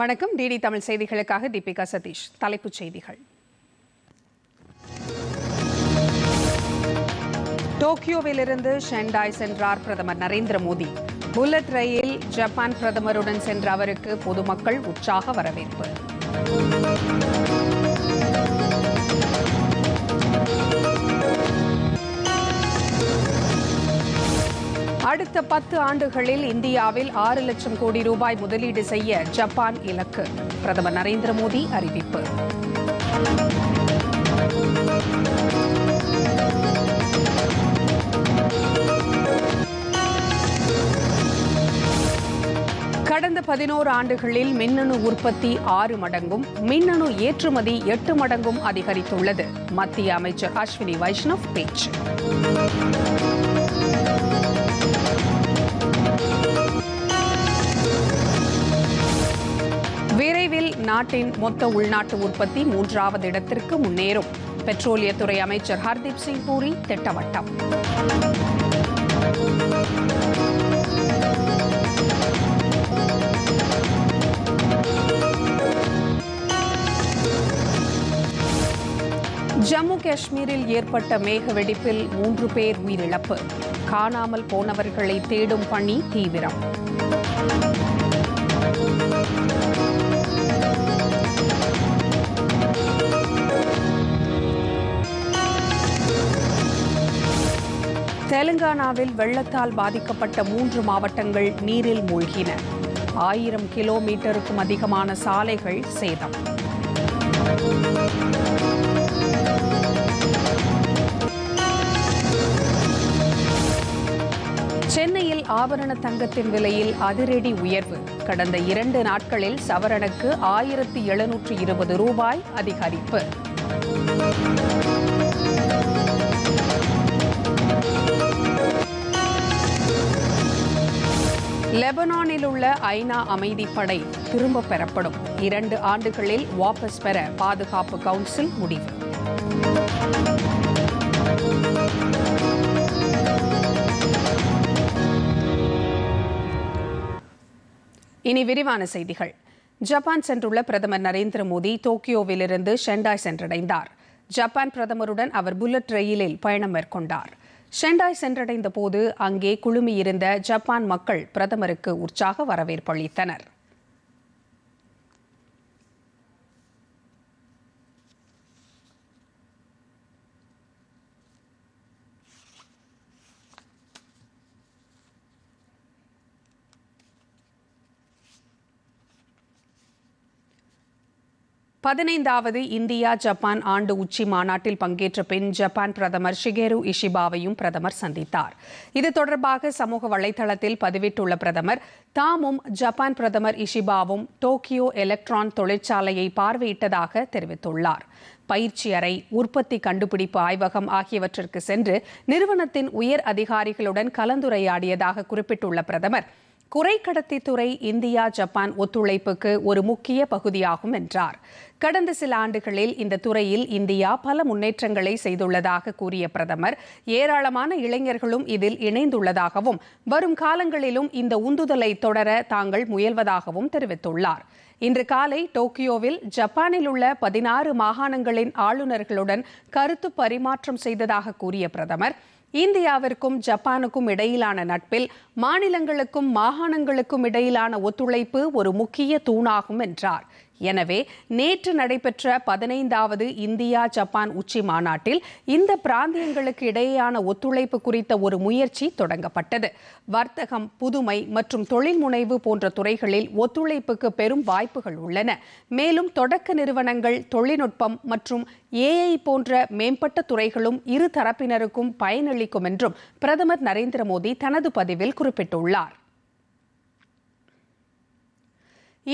வணக்கம். டிடி தமிழ் செய்திகளுக்காக தீபிகா சதீஷ். தலைப்புச் செய்திகள். டோக்கியோவிலிருந்து ஷெண்டாய் சென்றார் பிரதமர் நரேந்திர மோடி. புல்லட் ரயில் ஜப்பான் பிரதமருடன் சென்ற அவருக்கு பொதுமக்கள் உற்சாக வரவேற்பு. அடுத்த பத்து ஆண்டுகளில் இந்தியாவில் ஆறு லட்சம் கோடி ரூபாய் முதலீடு செய்ய ஜப்பான் இலக்கு. பிரதமர் நரேந்திர மோடி அறிவிப்பு. கடந்த பதினோரு ஆண்டுகளில் மின்னணு உற்பத்தி ஆறு மடங்கும் மின்னணு ஏற்றுமதி எட்டு மடங்கும் அதிகரித்துள்ளது. மத்திய அமைச்சர் அஸ்வினி வைஷ்ணவ் பேச்சு. விரைவில் நாட்டின் மொத்த உள்நாட்டு உற்பத்தி மூன்றாவது இடத்திற்கு முன்னேறும். பெட்ரோலியத்துறை அமைச்சர் ஹர்தீப் சிங் பூரி திட்டவட்டம். ஜம்மு காஷ்மீரில் ஏற்பட்ட மேக வெடிப்பில் மூன்று பேர் உயிரிழப்பு. காணாமல் போனவர்களை தேடும் பணி தீவிரம். தெலுங்கானாவில் வெள்ளத்தால் பாதிக்கப்பட்ட மூன்று மாவட்டங்கள் நீரில் மூழ்கின. ஆயிரம் கிலோமீட்டருக்கும் அதிகமான சாலைகள் சேதம். சென்னையில் ஆபரண தங்கத்தின் விலையில் அதிரடி உயர்வு. கடந்த இரண்டு நாட்களில் சவரனுக்கு ஆயிரத்தி எழுநூற்று இருபது ரூபாய் அதிகரிப்பு. லெபனானில் உள்ள ஐநா அமைதிப்படை திரும்பப் பெறப்படும். இரண்டு ஆண்டுகளில் வாபஸ் பெற பாதுகாப்பு கவுன்சில் முடிவு. இனி விரிவான செய்திகள். ஜப்பான் சென்றுள்ள பிரதமர் நரேந்திர மோடி டோக்கியோவிலிருந்து ஷெண்டாய் சென்றடைந்தார். ஜப்பான் பிரதமருடன் அவர் புல்லட் ரயிலில் பயணம் மேற்கொண்டார். ஷெண்டாய் சென்றடைந்த போது அங்கே குழுமியிருந்த ஜப்பான் மக்கள் பிரதமருக்கு உற்சாக வரவேற்பளித்தனர் பதினைந்தாவது இந்தியா ஜப்பான் ஆண்டு உச்சி மாநாட்டில் பங்கேற்ற பின் ஜப்பான் பிரதமர் ஷிகேரு இஷிபாவையும் பிரதமர் சந்தித்தார். இது தொடர்பாக சமூக வலைதளத்தில் பதிவிட்டுள்ள பிரதமர் தாமும் ஜப்பான் பிரதமர் இஷிபாவும் டோக்கியோ எலக்ட்ரான் தொழிற்சாலையை பார்வையிட்டதாக தெரிவித்துள்ளார். பயிற்சி அறை உற்பத்தி கண்டுபிடிப்பு ஆய்வகம் ஆகியவற்றிற்கு சென்று நிறுவனத்தின் உயர் அதிகாரிகளுடன் கலந்துரையாடியதாக குறிப்பிட்டுள்ள பிரதமர் குறைக்கடத்தி துறை இந்தியா ஜப்பான் ஒத்துழைப்புக்கு ஒரு முக்கிய பகுதியாகும் என்றார். கடந்த சில ஆண்டுகளில் இந்த துறையில் இந்தியா பல முன்னேற்றங்களை செய்துள்ளதாக கூறிய பிரதமர் ஏராளமான இளைஞர்களும் இதில் இணைந்துள்ளதாகவும் வரும் காலங்களிலும் இந்த உந்துதலை தொடர தாங்கள் முயல்வதாகவும் தெரிவித்துள்ளார். இன்று காலை டோக்கியோவில் ஜப்பானில் உள்ள பதினாறு மாகாணங்களின் ஆளுநர்களுடன் கருத்து பரிமாற்றம் செய்ததாக கூறிய பிரதமர் இந்தியாவிற்கும் ஜப்பானுக்கும் இடையிலான நட்பில் மாநிலங்களுக்கும் மாகாணங்களுக்கும் இடையிலான ஒத்துழைப்பு ஒரு முக்கிய தூணாகும் என்றார். எனவே நேற்று நடைபெற்ற பதினைந்தாவது இந்தியா ஜப்பான் உச்சி மாநாட்டில் இந்த பிராந்தியங்களுக்கு இடையேயான ஒத்துழைப்பு குறித்த ஒரு முயற்சி தொடங்கப்பட்டது. வர்த்தகம் புதுமை மற்றும் தொழில் முனைவு போன்ற துறைகளில் ஒத்துழைப்புக்கு பெரும் வாய்ப்புகள் உள்ளன. மேலும் தொடக்க நிறுவனங்கள் தொழில்நுட்பம் மற்றும் ஏஐ போன்ற மேம்பட்ட துறைகளும் இரு தரப்பினருக்கும் பயனளிக்கும் என்றும் பிரதமர் நரேந்திர மோடி தனது பதிவில் குறிப்பிட்டுள்ளார்.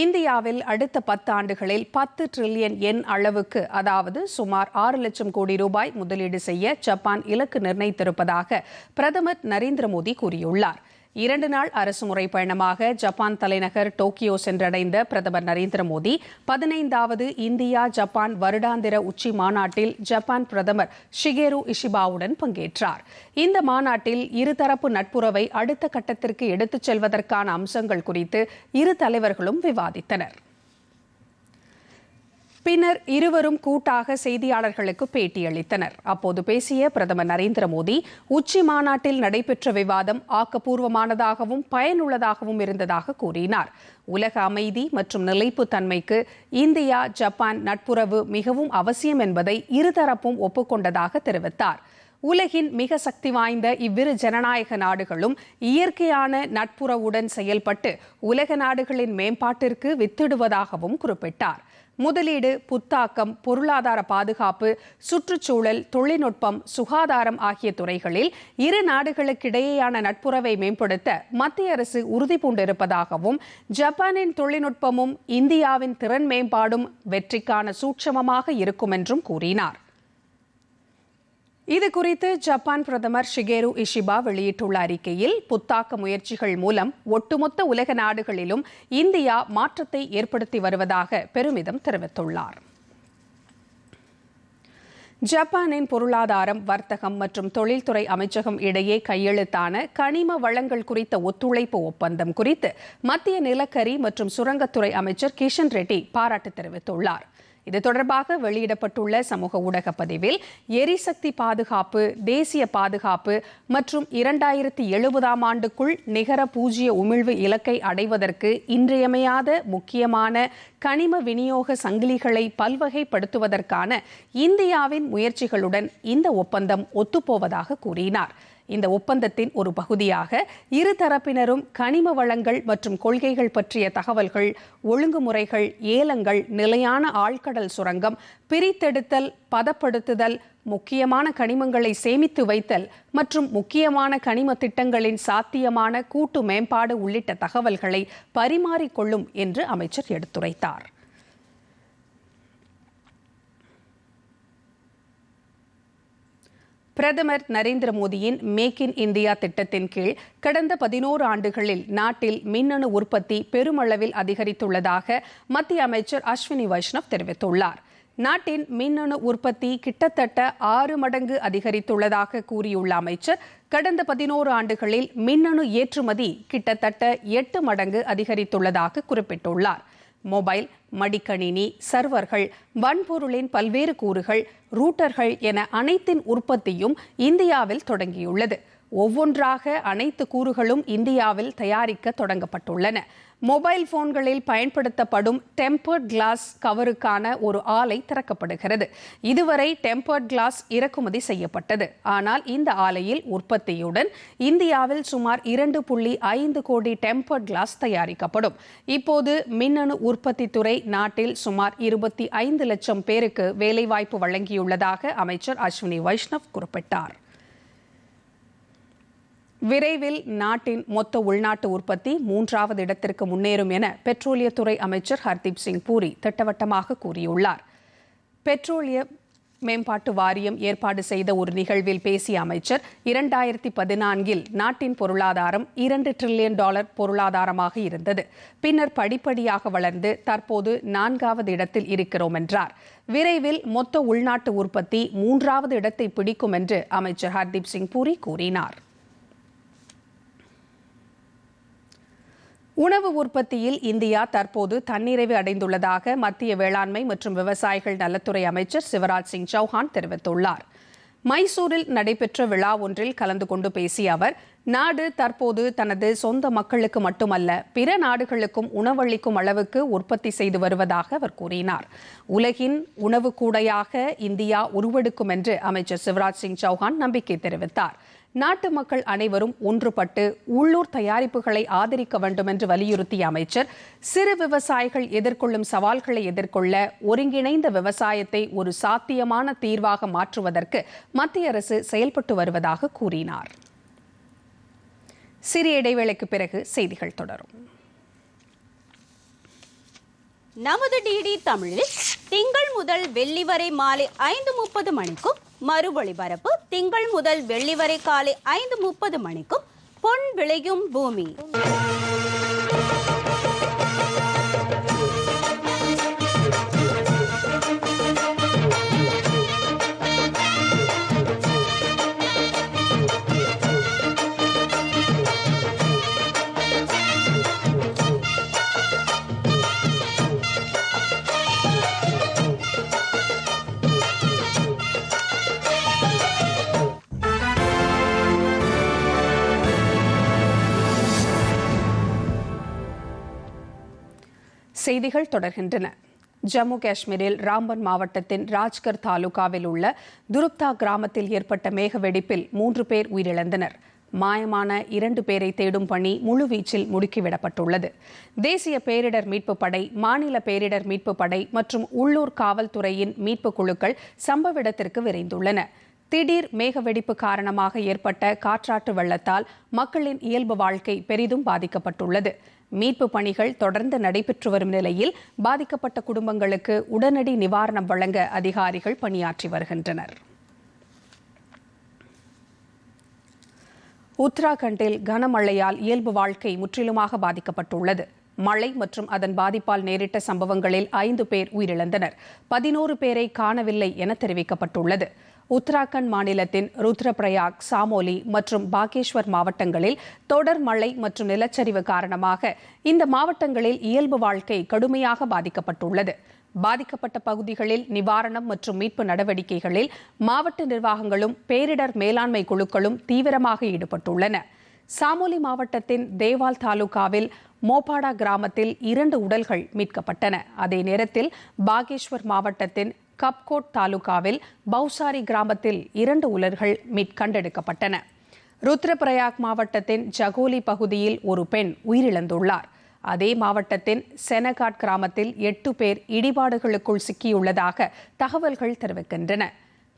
இந்தியாவில் அடுத்த பத்து ஆண்டுகளில் பத்து டிரில்லியன் எண் அளவுக்கு அதாவது சுமார் ஆறு லட்சம் கோடி ரூபாய் முதலீடு செய்ய ஜப்பான் இலக்கு நிர்ணயித்திருப்பதாக பிரதமர் நரேந்திர மோடி கூறியுள்ளார். இரண்டு நாள் அரசுமுறை பயணமாக ஜப்பான் தலைநகர் டோக்கியோ சென்றடைந்த பிரதமர் நரேந்திர மோடி பதினைந்தாவது இந்தியா ஜப்பான் வருடாந்திர உச்சி மாநாட்டில் ஜப்பான் பிரதமர் ஷிகேரு இஷிபாவுடன் பங்கேற்றார். இந்த மாநாட்டில் இருதரப்பு நட்புறவை அடுத்த கட்டத்திற்கு எடுத்துச் செல்வதற்கான அம்சங்கள் குறித்து இரு தலைவர்களும் விவாதித்தனர். பின்னர் இருவரும் கூட்டாக செய்தியாளர்களுக்கு பேட்டியளித்தனர். அப்போது பேசிய பிரதமர் நரேந்திர மோடி உச்சி மாநாட்டில் நடைபெற்ற விவாதம் ஆக்கப்பூர்வமானதாகவும் பயனுள்ளதாகவும் இருந்ததாக கூறினார். உலக அமைதி மற்றும் நிலைப்புத்தன்மைக்கு இந்தியா ஜப்பான் நட்புறவு மிகவும் அவசியம் என்பதை இருதரப்பும் ஒப்புக்கொண்டதாக தெரிவித்தார். உலகின் மிக சக்தி வாய்ந்த இவ்விரு ஜனநாயக நாடுகளும் இயற்கையான நட்புறவுடன் செயல்பட்டு உலக நாடுகளின் மேம்பாட்டிற்கு வித்திடுவதாகவும் குறிப்பிட்டார். முதலீடு புத்தாக்கம் பொருளாதார பாதுகாப்பு சுற்றுச்சூழல் தொழில்நுட்பம் சுகாதாரம் ஆகிய துறைகளில் இரு நாடுகளுக்கிடையேயான நட்புறவை மேம்படுத்த மத்திய அரசு உறுதி பூண்டிருப்பதாகவும் ஜப்பானின் தொழில்நுட்பமும் இந்தியாவின் திறன் மேம்பாடும் வெற்றிக்கான சூட்சமமாக இருக்கும் என்றும் கூறினார். இது குறித்து ஜப்பான் பிரதமர் ஷிகேரு இஷிபா வெளியிட்டுள்ள அறிக்கையில் புத்தாக்க முயற்சிகள் மூலம் ஒட்டுமொத்த உலக நாடுகளிலும் இந்தியா மாற்றத்தை ஏற்படுத்தி வருவதாக பெருமிதம் தெரிவித்துள்ளார். ஜப்பானின் பொருளாதாரம் வர்த்தகம் மற்றும் தொழில்துறை அமைச்சகம் இடையே கையெழுத்தான கனிம வளங்கள் குறித்த ஒத்துழைப்பு ஒப்பந்தம் குறித்து மத்திய நிலக்கரி மற்றும் சுரங்கத்துறை அமைச்சர் கிஷன் ரெட்டி பாராட்டு தெரிவித்துள்ளார். இது தொடர்பாக வெளியிடப்பட்டுள்ள சமூக ஊடக பதிவில் எரிசக்தி பாதுகாப்பு தேசிய பாதுகாப்பு மற்றும் இரண்டாயிரத்தி எழுபதாம் ஆண்டுக்குள் நிகர பூஜ்ய உமிழ்வு இலக்கை அடைவதற்கு இன்றியமையாத முக்கியமான கனிம விநியோக சங்கிலிகளை பல்வகைப்படுத்துவதற்கான இந்தியாவின் முயற்சிகளுடன் இந்த ஒப்பந்தம் ஒத்துப்போவதாக கூறினார். இந்த ஒப்பந்தத்தின் ஒரு பகுதியாக இரு தரப்பினரும் கனிம வளங்கள் மற்றும் கொள்கைகள் பற்றிய தகவல்கள் ஒழுங்குமுறைகள் ஏலங்கள் நிலையான ஆழ்கடல் சுரங்கம் பிரித்தெடுத்தல் பதப்படுத்துதல் முக்கியமான கனிமங்களை சேமித்து வைத்தல் மற்றும் முக்கியமான கனிம திட்டங்களின் சாத்தியமான கூட்டு மேம்பாடு உள்ளிட்ட தகவல்களை பரிமாறிக்கொள்ளும் என்று அமைச்சர் எடுத்துரைத்தார். பிரதமர் நரேந்திர மோடியின் மேக் இன் இந்தியா திட்டத்தின் கீழ் கடந்த பதினோரு ஆண்டுகளில் நாட்டில் மின்னணு உற்பத்தி பெருமளவில் அதிகரித்துள்ளதாக மத்திய அமைச்சர் அஸ்வினி வைஷ்ணவ் தெரிவித்துள்ளார். நாட்டின் மின்னணு உற்பத்தி கிட்டத்தட்ட ஆறு மடங்கு அதிகரித்துள்ளதாக கூறியுள்ள அமைச்சர் கடந்த பதினோரு ஆண்டுகளில் மின்னணு ஏற்றுமதி கிட்டத்தட்ட எட்டு மடங்கு அதிகரித்துள்ளதாக குறிப்பிட்டுள்ளார். மொபைல் மடிக்கணினி சர்வர்கள் வன்பொருளின் பல்வேறு கூறுகள் ரூட்டர்கள் என அனைத்தின் உற்பத்தியும் இந்தியாவில் தொடங்கியுள்ளது. ஒவ்வொன்றாக அனைத்து கூறுகளும் இந்தியாவில் தயாரிக்க தொடங்கப்பட்டுள்ளன. மொபைல் போன்களில் பயன்படுத்தப்படும் டெம்பர்ட் கிளாஸ் கவருக்கான ஒரு ஆலை திறக்கப்படுகிறது. இதுவரை டெம்பர்ட் கிளாஸ் இறக்குமதி செய்யப்பட்டது. ஆனால் இந்த ஆலையில் உற்பத்தியுடன் இந்தியாவில் சுமார் இரண்டு புள்ளி ஐந்து கோடி டெம்பர்ட் கிளாஸ் தயாரிக்கப்படும். இப்போது மின்னணு உற்பத்தி துறை நாட்டில் சுமார் இருபத்தி ஐந்து லட்சம் பேருக்கு வேலைவாய்ப்பு வழங்கியுள்ளதாக அமைச்சர் அஸ்வினி வைஷ்ணவ் குறிப்பிட்டார். விரைவில் நாட்டின் மொத்த உள்நாட்டு உற்பத்தி மூன்றாவது இடத்திற்கு முன்னேறும் என பெட்ரோலியத்துறை அமைச்சர் ஹர்தீப் சிங் பூரி திட்டவட்டமாக கூறியுள்ளார். பெட்ரோலிய மேம்பாட்டு வாரியம் ஏற்பாடு செய்த ஒரு நிகழ்வில் பேசிய அமைச்சர் இரண்டாயிரத்தி பதினான்கில் நாட்டின் பொருளாதாரம் இரண்டு டிரில்லியன் டாலர் பொருளாதாரமாக இருந்தது. பின்னர் படிப்படியாக வளர்ந்து தற்போது நான்காவது இடத்தில் இருக்கிறோம் என்றார். விரைவில் மொத்த உள்நாட்டு உற்பத்தி மூன்றாவது இடத்தை பிடிக்கும் என்று அமைச்சர் ஹர்தீப் சிங் பூரி கூறினார். உணவு உற்பத்தியில் இந்தியா தற்போது தன்னிறைவு அடைந்துள்ளதாக மத்திய வேளாண்மை மற்றும் விவசாயிகள் நலத்துறை அமைச்சர் சிவராஜ் சிங் சௌஹான் தெரிவித்துள்ளார். மைசூரில் நடைபெற்ற விழா ஒன்றில் கலந்து கொண்டு பேசிய அவர் நாடு தற்போது தனது சொந்த மக்களுக்கு மட்டுமல்ல பிற நாடுகளுக்கும் உணவளிக்கும் அளவுக்கு உற்பத்தி செய்து வருவதாக அவர் கூறினார். உலகின் உணவு கூடையாக இந்தியா உருவெடுக்கும் என்று அமைச்சர் சிவராஜ் சிங் சௌஹான் நம்பிக்கை தெரிவித்தார். நாட்டு மக்கள் அனைவரும் ஒன்றுபட்டு உள்ளூர் தயாரிப்புகளை ஆதரிக்க வேண்டும் என்று வலியுறுத்திய அமைச்சர் சிறு விவசாயிகள் எதிர்கொள்ளும் சவால்களை எதிர்கொள்ள ஒருங்கிணைந்த விவசாயத்தை ஒரு சாத்தியமான தீர்வாக மாற்றுவதற்கு மத்திய அரசு செயல்பட்டு வருவதாக கூறினார். சிறிய இடைவேளைக்கு பிறகு செய்திகள் தொடரும். நமது டிடி தமிழில் திங்கள் முதல் வெள்ளி வரை மாலை ஐந்து முப்பது மணிக்கும் மறு ஒளிபரப்பு திங்கள் முதல் வெள்ளி வரை காலை ஐந்து முப்பது மணிக்கும் பொன் விளையும் பூமி. செய்திகள் தொடர்கின்றன. ஜம்மு காஷ்மீரில் ராம்பன் மாவட்டத்தின் ராஜ்கர் தாலுகாவில் உள்ள துருப்தா கிராமத்தில் ஏற்பட்ட மேக வெடிப்பில் மூன்று பேர் உயிரிழந்தனர். மாயமான இரண்டு பேரை தேடும் பணி முழுவீச்சில் முடுக்கிவிடப்பட்டுள்ளது. தேசிய பேரிடர் மீட்புப் படை மாநில பேரிடர் மீட்புப் படை மற்றும் உள்ளூர் காவல்துறையின் மீட்புக் குழுக்கள் சம்பவ இடத்திற்கு விரைந்துள்ளன. திடீர் மேக வெடிப்பு காரணமாக ஏற்பட்ட காற்றாற்று வெள்ளத்தால் மக்களின் இயல்பு வாழ்க்கை பெரிதும் பாதிக்கப்பட்டுள்ளது. மீட்பு பணிகள் தொடர்ந்து நடைபெற்று வரும் நிலையில் பாதிக்கப்பட்ட குடும்பங்களுக்கு உடனடி நிவாரணம் வழங்க அதிகாரிகள் பணியாற்றி வருகின்றனர். உத்தராகண்டில் கனமழையால் இயல்பு வாழ்க்கை முற்றிலுமாக பாதிக்கப்பட்டுள்ளது. மழை மற்றும் அதன் பாதிப்பால் நேரிட்ட சம்பவங்களில் ஐந்து பேர் உயிரிழந்தனர். பதினோரு பேரை காணவில்லை என தெரிவிக்கப்பட்டுள்ளது. உத்தராகண்ட் மாநிலத்தின் ருத்ரபிரயாக் சாமோலி மற்றும் பாகேஷ்வர் மாவட்டங்களில் தொடர் மழை மற்றும் நிலச்சரிவு காரணமாக இந்த மாவட்டங்களில் இயல்பு வாழ்க்கை கடுமையாக பாதிக்கப்பட்டுள்ளது. பாதிக்கப்பட்ட பகுதிகளில் நிவாரணம் மற்றும் மீட்பு நடவடிக்கைகளில் மாவட்ட நிர்வாகங்களும் பேரிடர் மேலாண்மை குழுக்களும் தீவிரமாக ஈடுபட்டுள்ளன. சாமோலி மாவட்டத்தின் தேவால் தாலுகாவில் மோபாடா கிராமத்தில் இரண்டு உடல்கள் மீட்கப்பட்டன. அதே நேரத்தில் பாகேஷ்வர் மாவட்டத்தின் கப்கோட் தாலுகாவில் பௌசாரி கிராமத்தில் இரண்டு உலர்கள் மீட் கண்டெடுக்கப்பட்டன. ருத்ரபிரயாக் மாவட்டத்தின் ஜகோலி பகுதியில் ஒரு பெண் உயிரிழந்துள்ளார். அதே மாவட்டத்தின் செனகாட் கிராமத்தில் எட்டு பேர் இடிபாடுகளுக்குள் சிக்கியுள்ளதாக தகவல்கள் தெரிவிக்கின்றன.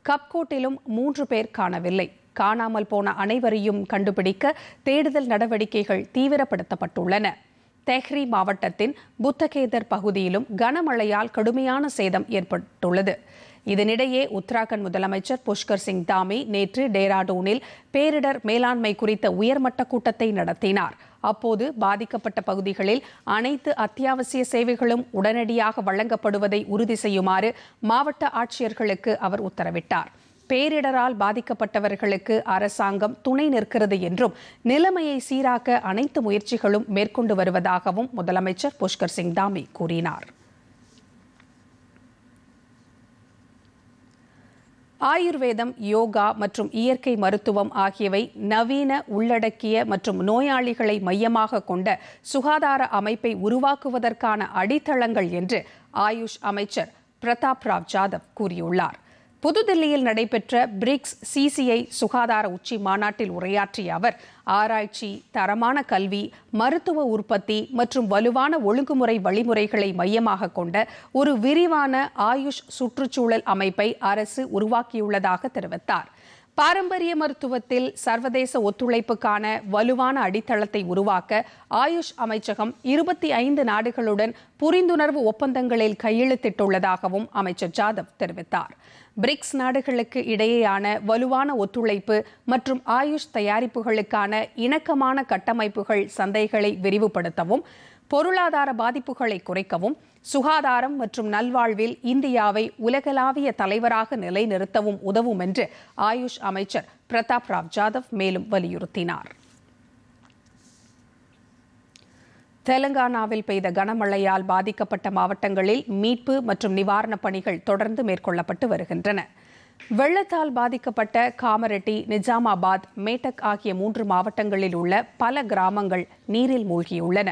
கப்கோட்டிலும் மூன்று பேர் காணவில்லை. காணாமல் போன அனைவரையும் கண்டுபிடிக்க தேடுதல் நடவடிக்கைகள் தீவிரப்படுத்தப்பட்டுள்ளன. தெஹ்ரி மாவட்டத்தின் புத்தகேதர் பகுதியிலும் கனமழையால் கடுமையான சேதம் ஏற்பட்டுள்ளது. இதனிடையே உத்தராகண்ட் முதலமைச்சர் புஷ்கர் சிங் தாமி நேற்று டேராடூனில் பேரிடர் மேலாண்மை குறித்த உயர்மட்ட கூட்டத்தை நடத்தினார். அப்போது பாதிக்கப்பட்ட பகுதிகளில் அனைத்து அத்தியாவசிய சேவைகளும் உடனடியாக வழங்கப்படுவதை உறுதி செய்யுமாறு மாவட்ட ஆட்சியர்களுக்கு அவர் உத்தரவிட்டார். பேரிடரால் பாதிக்கப்பட்டவர்களுக்கு அரசாங்கம் துணை நிற்கிறது என்றும் நிலைமையை சீராக்க அனைத்து முயற்சிகளும் மேற்கொண்டு வருவதாகவும் முதலமைச்சர் புஷ்கர் சிங் தாமி கூறினார். ஆயுர்வேதம் யோகா மற்றும் இயற்கை மருத்துவம் ஆகியவை நவீன உள்ளடக்கிய மற்றும் நோயாளிகளை மையமாக கொண்ட சுகாதார அமைப்பை உருவாக்குவதற்கான அடித்தளங்கள் என்று ஆயுஷ் அமைச்சர் பிரதாப் ராவ் ஜாதவ் கூறியுள்ளார். புதுதில்லியில் நடைபெற்ற பிரிக்ஸ் சிசிஐ சுகாதார உச்சி மாநாட்டில் உரையாற்றிய அவர் ஆராய்ச்சி தரமான கல்வி மருத்துவ உற்பத்தி மற்றும் வலுவான ஒழுங்குமுறை வழிமுறைகளை மையமாக கொண்ட ஒரு விரிவான ஆயுஷ் சுற்றுச்சூழல் அமைப்பை அரசு உருவாக்கியுள்ளதாக தெரிவித்தார். பாரம்பரிய மருத்துவத்தில் சர்வதேச ஒத்துழைப்புக்கான வலுவான அடித்தளத்தை உருவாக்க ஆயுஷ் அமைச்சகம் இருபத்தி ஐந்து நாடுகளுடன் புரிந்துணர்வு ஒப்பந்தங்களில் கையெழுத்திட்டுள்ளதாகவும் அமைச்சர் ஜாதவ் தெரிவித்தார். பிரிக்ஸ் நாடுகளுக்கு இடையேயான வலுவான ஒத்துழைப்பு மற்றும் ஆயுஷ் தயாரிப்புகளுக்கான இணக்கமான கட்டமைப்புகள் சந்தைகளை விரிவுபடுத்தவும் பொருளாதார பாதிப்புகளை குறைக்கவும் சுகாதாரம் மற்றும் நல்வாழ்வில் இந்தியாவை உலகளாவிய தலைவராக நிலைநிறுத்தவும் உதவும் என்று ஆயுஷ் அமைச்சர் பிரதாப் ராவ் ஜாதவ் மேலும் வலியுறுத்தினார். தெலங்கானாவில் பெய்த கனமழையால் பாதிக்கப்பட்ட மாவட்டங்களில் மீட்பு மற்றும் நிவாரணப் பணிகள் தொடர்ந்து மேற்கொள்ளப்பட்டு வருகின்றன. வெள்ளத்தால் பாதிக்கப்பட்ட காமரெட்டி நிஜாமாபாத் மேட்டக் ஆகிய மூன்று மாவட்டங்களில் உள்ள பல கிராமங்கள் நீரில் மூழ்கியுள்ளன.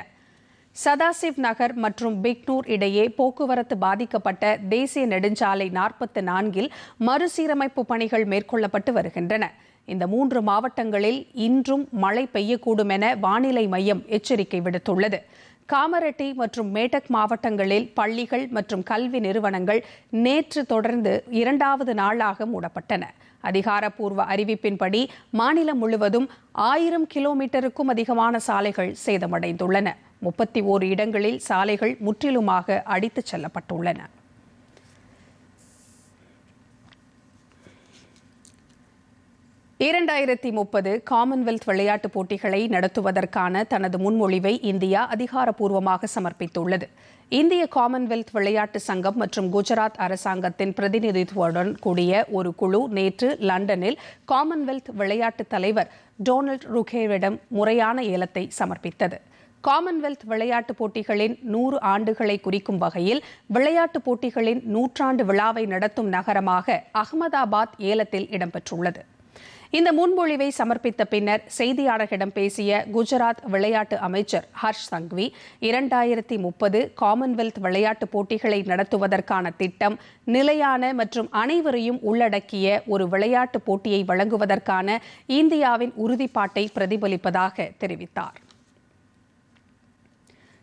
சதாசிவ் நகர் மற்றும் பிக்னூர் இடையே போக்குவரத்து பாதிக்கப்பட்ட தேசிய நெடுஞ்சாலை நாற்பத்தி நான்கில் மறுசீரமைப்பு பணிகள் மேற்கொள்ளப்பட்டு வருகின்றன. இந்த மூன்று மாவட்டங்களில் இன்றும் மழை பெய்யக்கூடும் என வானிலை மையம் எச்சரிக்கை விடுத்துள்ளது. காமரெட்டி மற்றும் மேட்டக் மாவட்டங்களில் பள்ளிகள் மற்றும் கல்வி நிறுவனங்கள் நேற்று தொடர்ந்து இரண்டாவது நாளாக மூடப்பட்டன. அதிகாரப்பூர்வ அறிவிப்பின்படி மாநிலம் முழுவதும் ஆயிரம் கிலோமீட்டருக்கும் அதிகமான சாலைகள் சேதமடைந்துள்ளன. முப்பத்தி ஓரு இடங்களில் சாலைகள் முற்றிலுமாக அடித்துச் செல்லப்பட்டுள்ளன. இரண்டாயிரத்தி முப்பது காமன்வெல்த் விளையாட்டுப் போட்டிகளை நடத்துவதற்கான தனது முன்மொழிவை இந்தியா அதிகாரப்பூர்வமாக சமர்ப்பித்துள்ளது. இந்திய காமன்வெல்த் விளையாட்டு சங்கம் மற்றும் குஜராத் அரசாங்கத்தின் பிரதிநிதித்துவத்துடன் கூடிய ஒரு குழு நேற்று லண்டனில் காமன்வெல்த் விளையாட்டு தலைவர் டொனால்ட் ருகேவிடம் முறையான ஏலத்தை சமர்ப்பித்தது. காமன்வெல்த் விளையாட்டுப் போட்டிகளின் நூறு ஆண்டுகளை குறிக்கும் வகையில் விளையாட்டுப் போட்டிகளின் நூற்றாண்டு விழாவை நடத்தும் நகரமாக அகமதாபாத் ஏலத்தில் இடம்பெற்றுள்ளது. இந்த முன்மொழிவை சமர்ப்பித்த பின்னர் செய்தியாளர்களிடம் பேசிய குஜராத் விளையாட்டு அமைச்சர் ஹர்ஷ் சங்வி இரண்டாயிரத்தி முப்பது காமன்வெல்த் விளையாட்டுப் போட்டிகளை நடத்துவதற்கான திட்டம் நிலையான மற்றும் அனைவரையும் உள்ளடக்கிய ஒரு விளையாட்டுப் போட்டியை வழங்குவதற்கான இந்தியாவின் உறுதிப்பாட்டை பிரதிபலிப்பதாக தெரிவித்தார்.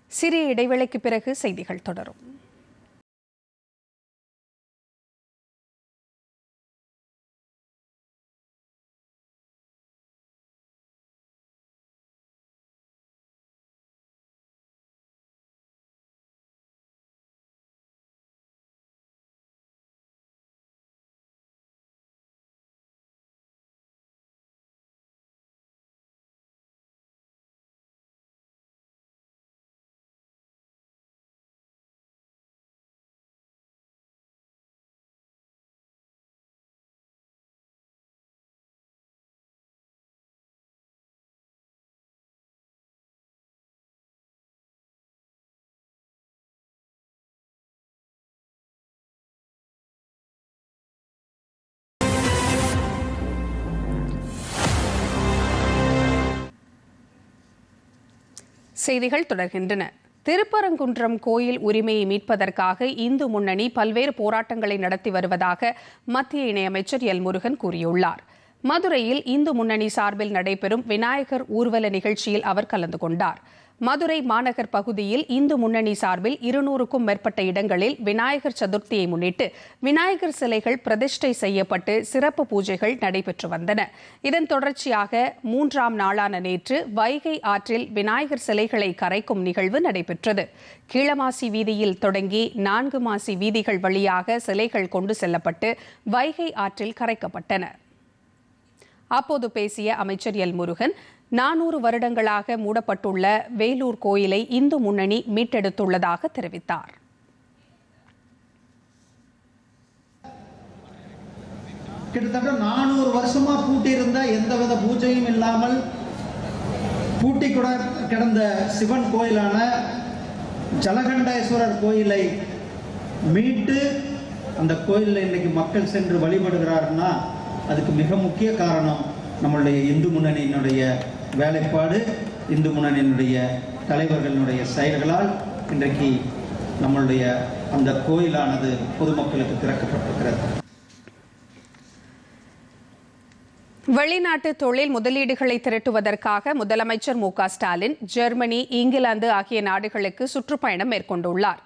சிறிய இடைவேளைக்கு பிறகு செய்திகள் தொடரும். செய்திகள் தொடர்கின்றன. திருப்பரங்குன்றம் கோயில் உரிமையை மீட்பதற்காக இந்து முன்னணி பல்வேறு போராட்டங்களை நடத்தி வருவதாக மத்திய இணையமைச்சர் எல் முருகன் கூறியுள்ளார். மதுரையில் இந்து முன்னணி சார்பில் நடைபெறும் விநாயகர் ஊர்வல நிகழ்ச்சியில் அவர் கலந்து கொண்டார். மதுரை மாநகர் பகுதியில் இந்து முன்னணி சார்பில் இருநூறுக்கும் மேற்பட்ட இடங்களில் விநாயகர் சதுர்த்தியை முன்னிட்டு விநாயகர் சிலைகள் பிரதிஷ்டை செய்யப்பட்டு சிறப்பு பூஜைகள் நடைபெற்று வந்தன. இதன் தொடர்ச்சியாக மூன்றாம் நாளான நேற்று வைகை ஆற்றில் விநாயகர் சிலைகளை கரைக்கும் நிகழ்வு நடைபெற்றது. கீழமாசி வீதியில் தொடங்கி நான்கு மாசி வீதிகள் வழியாக சிலைகள் கொண்டு செல்லப்பட்டு வைகை ஆற்றில் கரைக்கப்பட்டன. அப்போது பேசிய அமைச்சர் எல் முருகன் நானூறு வருடங்களாக மூடப்பட்டுள்ள வேலூர் கோயிலை இந்து முன்னணி மீட்டெடுத்துள்ளதாக தெரிவித்தார். கிட்டத்தட்ட நானூறு வருஷமா பூட்டியிருந்த எந்தவித பூஜையும் இல்லாமல் பூட்டி கூட கிடந்த சிவன் கோயிலான ஜலகண்டேஸ்வரர் கோயிலை மீட்டு அந்த கோயிலில் இன்னைக்கு மக்கள் சென்று வழிபடுகிறாருன்னா அதுக்கு மிக முக்கிய காரணம் நம்மளுடைய இந்து முன்னணியினுடைய வேலைப்பாடு இந்து முன்னணியினுடைய தலைவர்களினுடைய செயல்களால் இன்றைக்கு நம்மளுடைய அந்த கோயிலானது பொதுமக்களுக்கு திறக்கப்பட்டிருக்கிறது. வெளிநாட்டு தொழில் முதலீடுகளை திரட்டுவதற்காக முதலமைச்சர் மு ஸ்டாலின் ஜெர்மனி இங்கிலாந்து ஆகிய நாடுகளுக்கு சுற்றுப்பயணம் மேற்கொண்டுள்ளார்.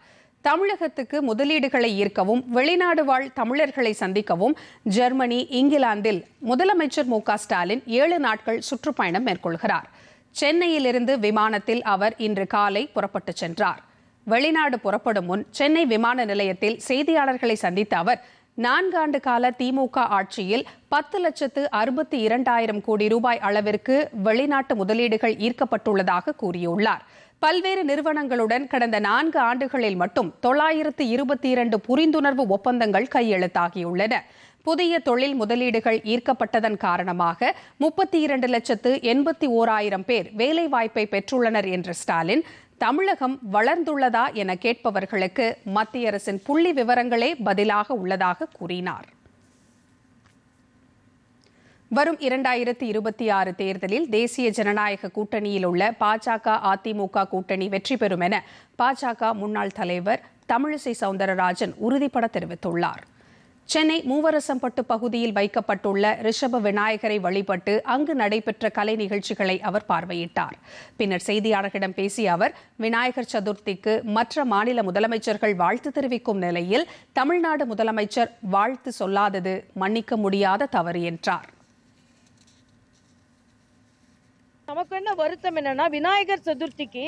தமிழகத்துக்கு முதலீடுகளை ஈர்க்கவும் வெளிநாடு வாழ் தமிழர்களை சந்திக்கவும் ஜெர்மனி இங்கிலாந்தில் முதலமைச்சர் மு ஸ்டாலின் ஏழு நாட்கள் சுற்றுப்பயணம் மேற்கொள்கிறார். சென்னையிலிருந்து விமானத்தில் அவர் இன்று காலை புறப்பட்டுச் சென்றார். வெளிநாடு புறப்படும் முன் சென்னை விமான நிலையத்தில் செய்தியாளர்களை சந்தித்த அவர் நான்காண்டு கால திமுக ஆட்சியில் பத்து லட்சத்து அறுபத்தி இரண்டாயிரம் கோடி ரூபாய் அளவிற்கு வெளிநாட்டு முதலீடுகள் ஈர்க்கப்பட்டுள்ளதாக கூறியுள்ளார். பல்வேறு நிறுவனங்களுடன் கடந்த நான்கு ஆண்டுகளில் மட்டும் தொள்ளாயிரத்து இருபத்தி இரண்டு புரிந்துணர்வு ஒப்பந்தங்கள் கையெழுத்தாகியுள்ளன. புதிய தொழில் முதலீடுகள் ஈர்க்கப்பட்டதன் காரணமாக முப்பத்தி இரண்டு லட்சத்து எண்பத்தி ஓராயிரம் பேர் வேலைவாய்ப்பை பெற்றுள்ளனர் என்ற ஸ்டாலின் தமிழகம் வளர்ந்துள்ளதா என கேட்பவர்களுக்கு மத்திய அரசின் புள்ளி விவரங்களே பதிலாக உள்ளதாக கூறினார். வரும் இரண்டாயிரத்தி இருபத்தி ஆறு தேர்தலில் தேசிய ஜனநாயக கூட்டணியில் உள்ள பாஜக அதிமுக கூட்டணி வெற்றி பெறும் என பாஜக முன்னாள் தலைவர் தமிழிசை சவுந்தரராஜன் உறுதிபட தெரிவித்துள்ளார். சென்னை மூவரசம்பட்டு பகுதியில் வைக்கப்பட்டுள்ள ரிஷப விநாயகரை வழிபட்டு அங்கு நடைபெற்ற கலை நிகழ்ச்சிகளை அவர் பார்வையிட்டார். பின்னர் செய்தியாளர்களிடம் பேசிய அவர் விநாயகர் சதுர்த்திக்கு மற்ற மாநில முதலமைச்சர்கள் வாழ்த்து தெரிவிக்கும் நிலையில் தமிழ்நாடு முதலமைச்சர் வாழ்த்து சொல்லாதது மன்னிக்க முடியாத தவறு என்றார். நமக்கு என்ன வருத்தம் என்னன்னா விநாயகர் சதுர்த்திக்கு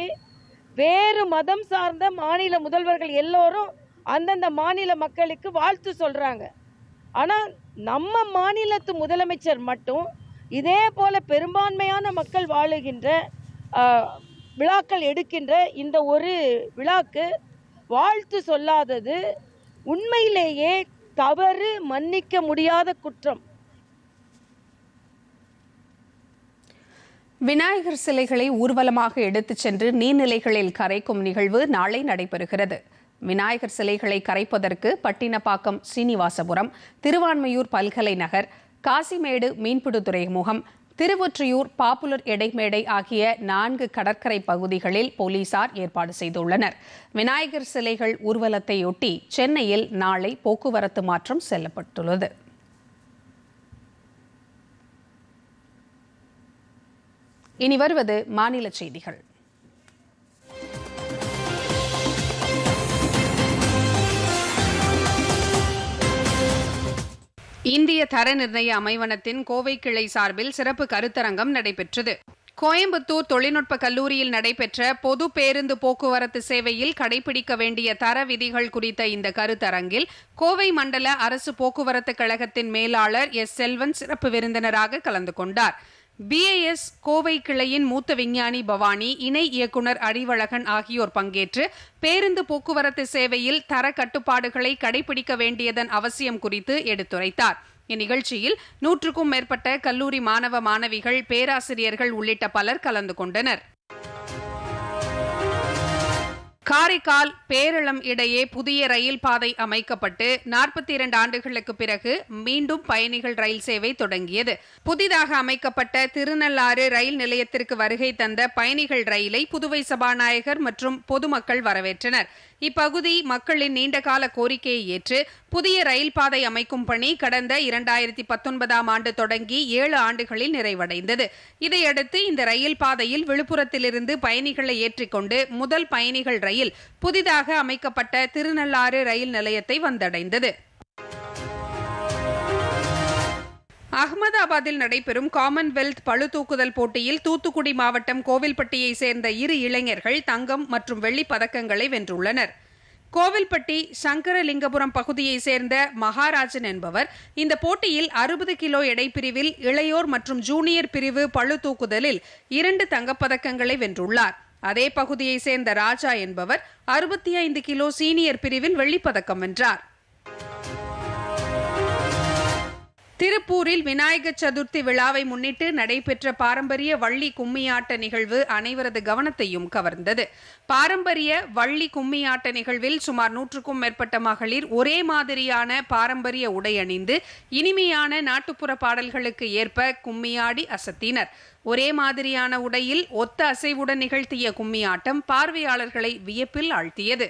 வேறு மதம் சார்ந்த மாநில முதல்வர்கள் எல்லோரும் அந்தந்த மாநில மக்களுக்கு வாழ்த்து சொல்கிறாங்க ஆனால் நம்ம மாநிலத்து முதலமைச்சர் மட்டும் இதே போல் பெரும்பான்மையான மக்கள் வாழுகின்ற விழாக்கள் எடுக்கின்ற இந்த ஒரு விழாக்கு வாழ்த்து சொல்லாதது உண்மையிலேயே தவறு மன்னிக்க முடியாத குற்றம். விநாயகர் சிலைகளை ஊர்வலமாக எடுத்துச் சென்று நீர்நிலைகளில் கரைக்கும் நிகழ்வு நாளை நடைபெறுகிறது. விநாயகர் சிலைகளை கரைப்பதற்கு பட்டினப்பாக்கம் சீனிவாசபுரம் திருவான்மையூர் பல்கலை நகர் காசிமேடு மீன்பிடி துறைமுகம் திருவொற்றியூர் பாப்புலர் எடைமேடை ஆகிய நான்கு கடற்கரை பகுதிகளில் போலீசார் ஏற்பாடு செய்துள்ளனர். விநாயகர் சிலைகள் ஊர்வலத்தையொட்டி சென்னையில் நாளை போக்குவரத்து மாற்றம் செல்லப்பட்டுள்ளது. இனி வருவது மாநில செய்திகள். இந்திய தர நிர்ணய அமைவனத்தின் கோவை கிளை சார்பில் சிறப்பு கருத்தரங்கம் நடைபெற்றது. கோயம்புத்தூர் தொழில்நுட்ப கல்லூரியில் நடைபெற்ற பொது பேருந்து போக்குவரத்து சேவையில் கடைபிடிக்க வேண்டிய தர விதிகள் குறித்த இந்த கருத்தரங்கில் கோவை மண்டல அரசு போக்குவரத்து கழகத்தின் மேலாளர் எஸ் செல்வன் சிறப்பு விருந்தினராக கலந்து கொண்டார். பிஏஎஸ் கோவை கிளையின் மூத்த விஞ்ஞானி பவானி இணை இயக்குனர் அறிவழகன் ஆகியோர் பங்கேற்று பேருந்து போக்குவரத்து சேவையில் தர கட்டுப்பாடுகளை கடைபிடிக்க வேண்டியதன் அவசியம் குறித்து எடுத்துரைத்தார். இந்நிகழ்ச்சியில் நூற்றுக்கும் மேற்பட்ட கல்லூரி மாணவ மாணவிகள் பேராசிரியர்கள் உள்ளிட்ட பலர் கலந்து கொண்டனர். காரைக்கால் பேரளம் இடையே புதிய ரயில் பாதை அமைக்கப்பட்டு நாற்பத்தி இரண்டு ஆண்டுகளுக்கு பிறகு மீண்டும் பயணிகள் ரயில் சேவை தொடங்கியது. புதிதாக அமைக்கப்பட்ட திருநள்ளாறு ரயில் நிலையத்திற்கு வருகை தந்த பயணிகள் ரயிலை புதுவை சபாநாயகர் மற்றும் பொதுமக்கள் வரவேற்றனர். இப்பகுதி மக்களின் நீண்டகால கோரிக்கையை ஏற்று புதிய ரயில் பாதை அமைக்கும் பணி கடந்த இரண்டாயிரத்தி பத்தொன்பதாம் ஆண்டு தொடங்கி ஏழு ஆண்டுகளில் நிறைவடைந்தது. இதையடுத்து இந்த ரயில் பாதையில் விழுப்புரத்திலிருந்து பயணிகளை ஏற்றிக்கொண்டு முதல் பயணிகள் ரயில் புதிதாக அமைக்கப்பட்ட திருநள்ளாறு ரயில் நிலையத்தை வந்தடைந்தது. அகமதாபாத்தில் நடைபெறும் காமன்வெல்த் பளுதூக்குதல் போட்டியில் தூத்துக்குடி மாவட்டம் கோவில்பட்டியை சேர்ந்த இரு இளைஞர்கள் தங்கம் மற்றும் வெள்ளிப் பதக்கங்களை வென்றுள்ளனர். கோவில்பட்டி சங்கரலிங்கபுரம் பகுதியைச் சேர்ந்த மகாராஜன் என்பவர் இந்த போட்டியில் அறுபது கிலோ எடைப்பிரிவில் இளையோர் மற்றும் ஜூனியர் பிரிவு பளு தூக்குதலில் இரண்டு தங்கப்பதக்கங்களை வென்றுள்ளார். அதே பகுதியைச் சேர்ந்த ராஜா என்பவர் அறுபத்தி ஐந்து கிலோ சீனியர் பிரிவில் வெள்ளிப்பதக்கம் வென்றார். திருப்பூரில் விநாயகர் சதுர்த்தி விழாவை முன்னிட்டு நடைபெற்ற பாரம்பரிய வள்ளி கும்மியாட்ட நிகழ்வு அனைவரது கவனத்தையும் கவர்ந்தது. பாரம்பரிய வள்ளி கும்மியாட்ட நிகழ்வில் சுமார் நூற்றுக்கும் மேற்பட்ட மகளிர் ஒரே மாதிரியான பாரம்பரிய உடை அணிந்து இனிமையான நாட்டுப்புற பாடல்களுக்கு ஏற்ப கும்மியாடி அசத்தினர். ஒரே மாதிரியான உடையில் ஒத்த அசைவுடன் நிகழ்த்திய கும்மியாட்டம் பார்வையாளர்களை வியப்பில் ஆழ்த்தியது.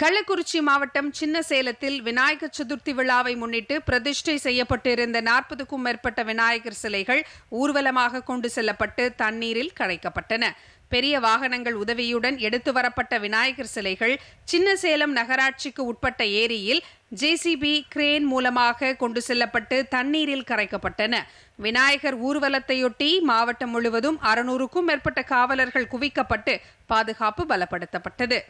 கள்ளக்குறிச்சி மாவட்டம் சின்ன சேலத்தில் விநாயகர் சதுர்த்தி விழாவை முன்னிட்டு பிரதிஷ்டை செய்யப்பட்டிருந்த நாற்பதுக்கும் மேற்பட்ட விநாயகர் சிலைகள் ஊர்வலமாக கொண்டு செல்லப்பட்டு தண்ணீரில் கரைக்கப்பட்டன. பெரிய வாகனங்கள் உதவியுடன் எடுத்து வரப்பட்ட விநாயகர் சிலைகள் சின்ன சேலம் நகராட்சிக்கு உட்பட்ட ஏரியில் ஜேசிபி கிரேன் மூலமாக கொண்டு செல்லப்பட்டு தண்ணீரில் கரைக்கப்பட்டன. விநாயகர் ஊர்வலத்தையொட்டி மாவட்டம் முழுவதும் அறுநூறுக்கும் மேற்பட்ட காவலர்கள் குவிக்கப்பட்டு பாதுகாப்பு பலப்படுத்தப்பட்டது.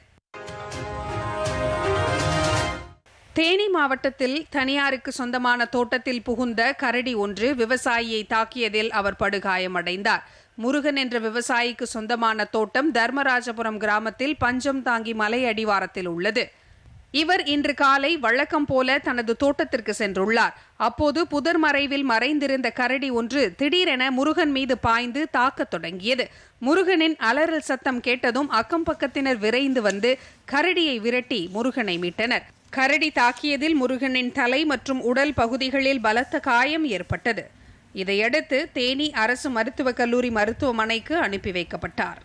தேனி மாவட்டத்தில் தனியாருக்கு சொந்தமான தோட்டத்தில் புகுந்த கரடி ஒன்று விவசாயியை தாக்கியதில் அவர் படுகாயமடைந்தார். முருகன் என்ற விவசாயிக்கு சொந்தமான தோட்டம் தர்மராஜபுரம் கிராமத்தில் பஞ்சம் தாங்கி மலை அடிவாரத்தில் உள்ளது. இவர் இன்று காலை வழக்கம் போல தனது தோட்டத்திற்கு சென்றுள்ளார். அப்போது புதர் மறைவில் மறைந்திருந்த கரடி ஒன்று திடீரென முருகன் மீது பாய்ந்து தாக்கத் தொடங்கியது. முருகனின் அலறல் சத்தம் கேட்டதும் அக்கம் பக்கத்தினர் விரைந்து வந்து கரடியை விரட்டி முருகனை மீட்டனர். கரடி தாக்கியதில் முருகனின் தலை மற்றும் உடல் பகுதிகளில் பலத்த காயம் ஏற்பட்டது. இதையடுத்து தேனி அரசு மருத்துவக் கல்லூரி மருத்துவமனைக்கு அனுப்பி வைக்கப்பட்டார்.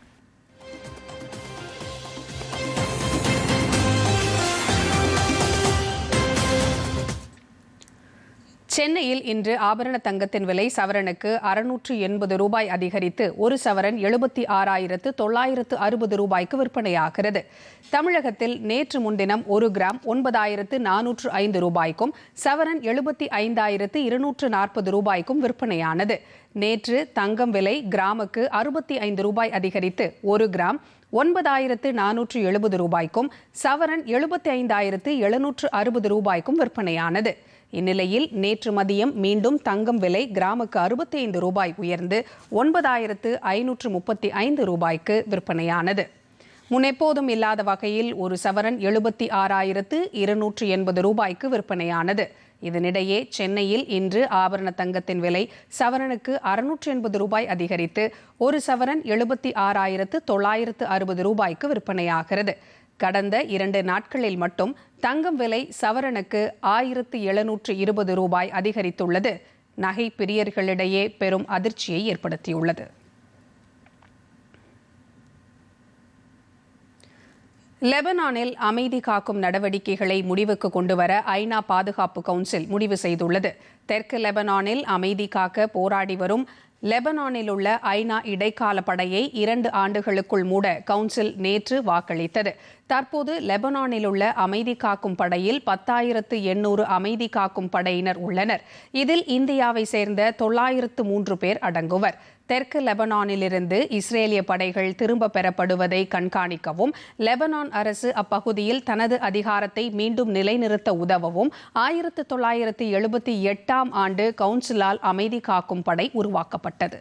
சென்னையில் இன்று ஆபரண தங்கத்தின் விலை சவரனுக்கு அறுநூற்று எண்பது ரூபாய் அதிகரித்து ஒரு சவரன் எழுபத்தி ஆறாயிரத்து தொள்ளாயிரத்து அறுபது ரூபாய்க்கு விற்பனையாகிறது. தமிழகத்தில் நேற்று முன்தினம் ஒரு கிராம் ஒன்பதாயிரத்து நானூற்று ஐந்து ரூபாய்க்கும் சவரன் எழுபத்தி ஐந்தாயிரத்து இருநூற்று நாற்பது ரூபாய்க்கும் விற்பனையானது. நேற்று தங்கம் விலை கிராமுக்கு அறுபத்தி ஐந்து ரூபாய் அதிகரித்து ஒரு கிராம் ஒன்பதாயிரத்து நானூற்று எழுபது ரூபாய்க்கும் சவரன் எழுபத்தி ஐந்தாயிரத்து எழுநூற்று அறுபது ரூபாய்க்கும் விற்பனையானது. இந்நிலையில் நேற்று மதியம் மீண்டும் தங்கம் விலை கிராமுக்கு அறுபத்தி ஐந்து ரூபாய் உயர்ந்து ஒன்பதாயிரத்து ஐநூற்று முப்பத்தி ஐந்து ரூபாய்க்கு விற்பனையானது. முன்னெப்போதும் இல்லாத வகையில் ஒரு சவரன் எழுபத்தி ஆறாயிரத்து இருநூற்று எண்பது ரூபாய்க்கு விற்பனையானது. இதனிடையே சென்னையில் இன்று ஆபரண தங்கத்தின் விலை சவரனுக்கு அறுநூற்று எண்பது ரூபாய் அதிகரித்து ஒரு சவரன் எழுபத்தி ஆறாயிரத்து தொள்ளாயிரத்து அறுபது ரூபாய்க்கு விற்பனையாகிறது. கடந்த இரண்டு நாட்களில் மட்டும் தங்கம் விலை சவரனுக்கு ஆயிரத்து எழுநூற்று இருபது ரூபாய் அதிகரித்துள்ளது. நகை பிரியர்களிடையே பெரும் அதிர்ச்சியை ஏற்படுத்தியுள்ளது. லெபனானில் அமைதி காக்கும் நடவடிக்கைகளை முடிவுக்கு கொண்டுவர ஐநா பாதுகாப்பு கவுன்சில் முடிவு செய்துள்ளது. தெற்கு லெபனானில் அமைதி காக்க போராடி வரும் லெபனானில் உள்ள ஐநா இடைக்கால படையை இரண்டு ஆண்டுகளுக்குள் மூட கவுன்சில் நேற்று வாக்களித்தது. தற்போது லெபனானில் உள்ள அமைதி காக்கும் படையில் பத்தாயிரத்து எண்ணூறு அமைதி காக்கும் படையினர் உள்ளனர். இதில் இந்தியாவை சேர்ந்த தொள்ளாயிரத்து மூன்று பேர் அடங்குவர். தெற்கு லெபனானிலிருந்து இஸ்ரேலிய படைகள் திரும்ப பெறப்படுவதை கண்காணிக்கவும் லெபனான் அரசு அப்பகுதியில் தனது அதிகாரத்தை மீண்டும் நிலைநிறுத்த உதவவும் ஆயிரத்து தொள்ளாயிரத்து எழுபத்தி எட்டாம் ஆண்டு கவுன்சிலால் அமைதி காக்கும் படை உருவாக்கப்பட்டது.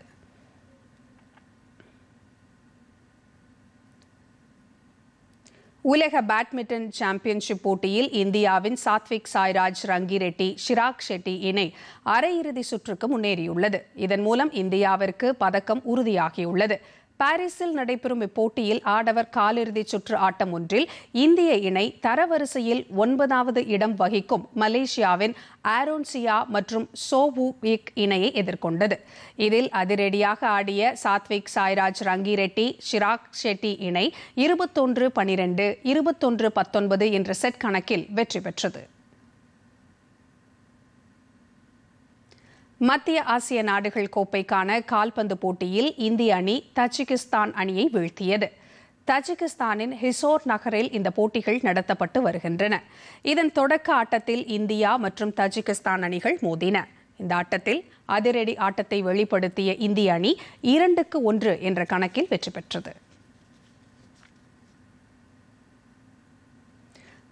உலக பேட்மிண்டன் சாம்பியன்ஷிப் போட்டியில் இந்தியாவின் சாத்விக் சாய்ராஜ் ரங்கிரெட்டி ஷிராக் ஷெட்டி இணை அரையிறுதி சுற்றுக்கு முன்னேறியுள்ளது. இதன் மூலம் இந்தியாவிற்கு பதக்கம் உறுதியாகியுள்ளது. பாரிஸில் நடைபெறும் இப்போட்டியில் ஆடவர் காலிறுதிச் சுற்று ஆட்டம் ஒன்றில் இந்திய இணை தரவரிசையில் ஒன்பதாவது இடம் வகிக்கும் மலேசியாவின் ஆரோன்சியா மற்றும் சோவு வீக் இணையை எதிர்கொண்டது. இதில் அதிரடியாக ஆடிய சாத்விக் சாய்ராஜ் ரங்கிரெட்டி ஷிராக் ஷெட்டி இணை இருபத்தொன்று பனிரெண்டு இருபத்தொன்று பத்தொன்பது என்ற செட் கணக்கில் வெற்றி பெற்றது. மத்திய ஆசிய நாடுகள் கோப்பைக்கான கால்பந்து போட்டியில் இந்திய அணி தஜிகிஸ்தான் அணியை வீழ்த்தியது. தஜிகிஸ்தானின் ஹிசோர் நகரில் இந்த போட்டிகள் நடத்தப்பட்டு வருகின்றன. இதன் தொடக்க ஆட்டத்தில் இந்தியா மற்றும் தஜிகிஸ்தான் அணிகள் மோதின. இந்த ஆட்டத்தில் அதிரடி ஆட்டத்தை வெளிப்படுத்திய இந்திய அணி இரண்டுக்கு ஒன்று என்ற கணக்கில் வெற்றி பெற்றது.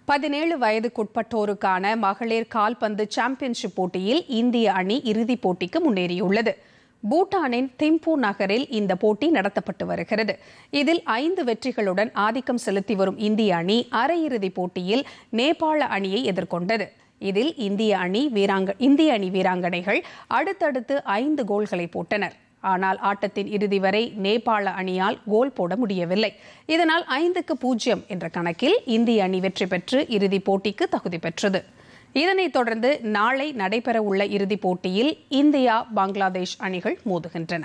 பதினேழு வயதுக்குட்பட்டோருக்கான மகளிர் கால்பந்து சாம்பியன்ஷிப் போட்டியில் இந்திய அணி இறுதிப் போட்டிக்கு முன்னேறியுள்ளது. பூட்டானின் திம்பு நகரில் இந்த போட்டி நடத்தப்பட்டு வருகிறது. இதில் ஐந்து வெற்றிகளுடன் ஆதிக்கம் செலுத்தி வரும் இந்திய அணி அரையிறுதிப் போட்டியில் நேபாள அணியை எதிர்கொண்டது. இதில் இந்திய அணி வீராங்க இந்திய அணி வீராங்கனைகள் அடுத்தடுத்து ஐந்து கோல்களை போட்டனர். ஆனால் ஆட்டத்தின் இறுதி வரை நேபாள அணியால் கோல் போட முடியவில்லை. இதனால் ஐந்துக்கு பூஜ்ஜியம் என்ற கணக்கில் இந்திய அணி வெற்றி பெற்று இறுதிப் போட்டிக்கு தகுதி பெற்றது. இதனைத் தொடர்ந்து நாளை நடைபெறவுள்ள இறுதிப் போட்டியில் இந்தியா பங்களாதேஷ் அணிகள் மோதுகின்றன.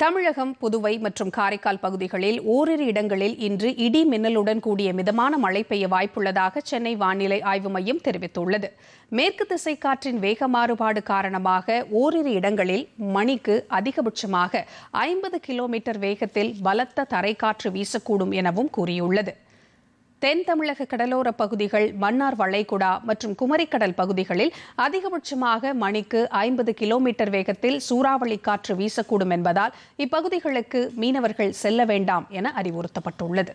தமிழகம் புதுவை மற்றும் காரைக்கால் பகுதிகளில் ஓரிரு இடங்களில் இன்று இடி மின்னலுடன் கூடிய மிதமான மழை பெய்ய வாய்ப்புள்ளதாக சென்னை வானிலை ஆய்வு மையம் தெரிவித்துள்ளது. மேற்கு திசை காற்றின் வேக மாறுபாடு காரணமாக ஓரிரு இடங்களில் மணிக்கு அதிகபட்சமாக ஐம்பது கிலோமீட்டர் வேகத்தில் பலத்த தரைக்காற்று வீசக்கூடும் எனவும் கூறியுள்ளது. தென் தமிழக கடலோர பகுதிகள் மன்னார் வளைகுடா மற்றும் குமரிக்கடல் பகுதிகளில் அதிகபட்சமாக மணிக்கு ஐம்பது கிலோமீட்டர் வேகத்தில் சூறாவளி காற்று வீசக்கூடும் என்பதால் இப்பகுதிகளுக்கு மீனவர்கள் செல்ல வேண்டாம் என அறிவுறுத்தப்பட்டுள்ளது.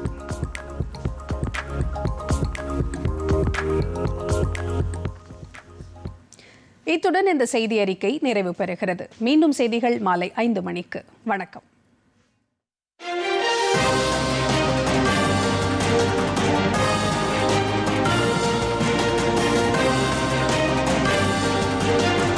இத்துடன் இந்த செய்தி அறிக்கை நிறைவு பெறுகிறது. மீண்டும் செய்திகள் மாலை ஐந்து மணிக்கு. வணக்கம்.